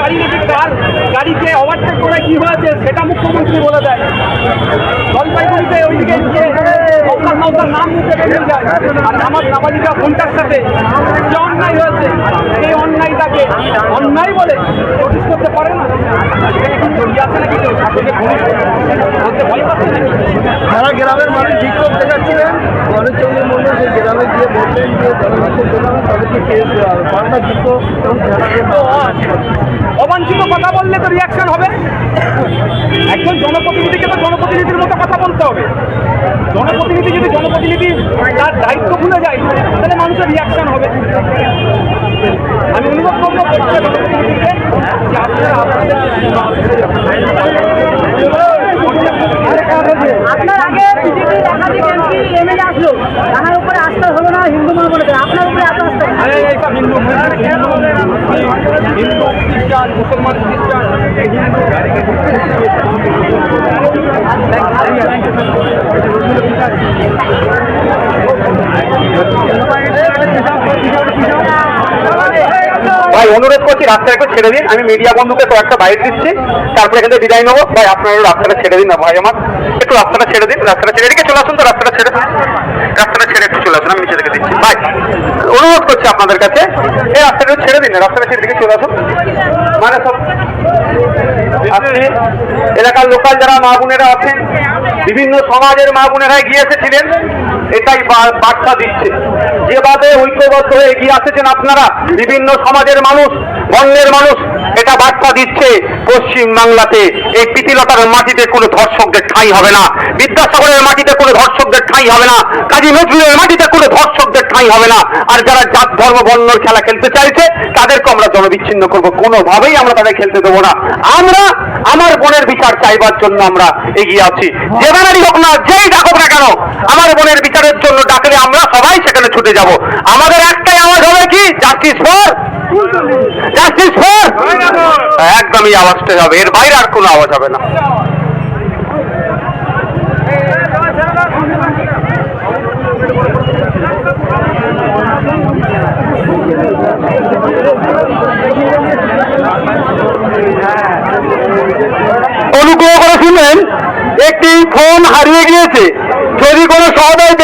গাড়ি নাকি কার? গাড়িকে ওভারটেক করে কি হয়েছে সেটা মুখ্যমন্ত্রী বলে দেয়। জলপাইগুড়িতে ওইদিকে নৌকার নৌকার নাম নিতে বেরিয়ে আমার নাবালিকা ফোনটার সাথে যে অন্যায় হয়েছে, সেই অন্যায়টাকে অন্যায় বলে নোটিশ করতে পারে না। এখানে কি আছে নাকি কেউ? সেই বললেন যে তাদেরকে কেস দেওয়া হবে অবাঞ্ছিত কথা বললে তো রিয়াকশন হবে। একজন জনপ্রতিনিধিকে তো জনপ্রতিনিধির মতো কথা বলতে হবে। জনপ্রতিনিধি যদি জনপ্রতিনিধি তার দায়িত্ব ভুলে যায়, তাহলে মানুষের রিয়াকশন হবে। আমি অনুভব করব জনপ্রতিনিধিকে যে আপনারা আপনাদের আপনার আগে বিজেপি একাধিক এমপি এমএলএ আসলো আস্থা হলো না হিন্দু মহামন্ডলে আপনার উপরে এত আস্থা আরে এইসব হিন্দু হিন্দু হিন্দু খ্রিস্টান মুসলমান খ্রিস্টান ভাই অনুরোধ করছি রাস্তা একটু ছেড়ে দিন। আমি মিডিয়া বন্ধুকে তো একটা বাইক দিচ্ছি। তারপরে এখান থেকে বিদায় নেব। ভাই আপনারা রাস্তাটা ছেড়ে দিন না ভাই আমার। একটু রাস্তাটা ছেড়ে দিন রাস্তাটা ছেড়ে এদিকে চলে আসুন তো রাস্তাটা ছেড়ে রাস্তাটা ছেড়ে একটু চলে আসুন, আমি নিচে থেকে দিচ্ছি। ভাই, অনুরোধ করছি আপনাদের কাছে, এই রাস্তাটা ছেড়ে দিন, রাস্তাটা ছেড়ে দিকে চলে আসুন। মানে সব এলাকার লোকাল যারা মা বোনেরা আছেন, বিভিন্ন সমাজের মা বোনেরা এগিয়ে এসেছিলেন, এটাই বার্তা দিচ্ছে। যেভাবে ঐক্যবদ্ধ হয়ে এগিয়ে আসেছেন আপনারা, বিভিন্ন সমাজের মানুষ বর্ণের মানুষ, এটা বার্তা দিচ্ছে। পশ্চিম বাংলাতে এই প্রীতিলতার মাটিতে কোনো ধর্ষকদের ঠাঁই হবে না। বিদ্যাসাগরের মাটিতে কোনো ধর্ষকদের ঠাঁই হবে না। কাজী নজরুলের মাটিতে কোনো ধর্ষকদের ঠাঁই হবে না। আর যারা জাত, ধর্ম বর্ণর খেলা খেলতে চাইছে, তাদেরকে আমরা জনবিচ্ছিন্ন করব। কোনোভাবেই আমরা তাদের খেলতে দেবো না। আমরা, আমার বোনের বিচার চাইবার জন্য আমরা এগিয়ে আছি। যে হোক না, যেই ডাকুক না কেন, আমার বোনের বিচারের জন্য ডাকলে আমরা সবাই সেখানে ছুটে যাব। একদমই আওয়াজটা হবে এর বাইরে আর কোনো আওয়াজ হবে না। অনুগ্রহ করে শুনবেন একটি ফোন হারিয়ে গিয়েছে। যদি কোনো সহদয়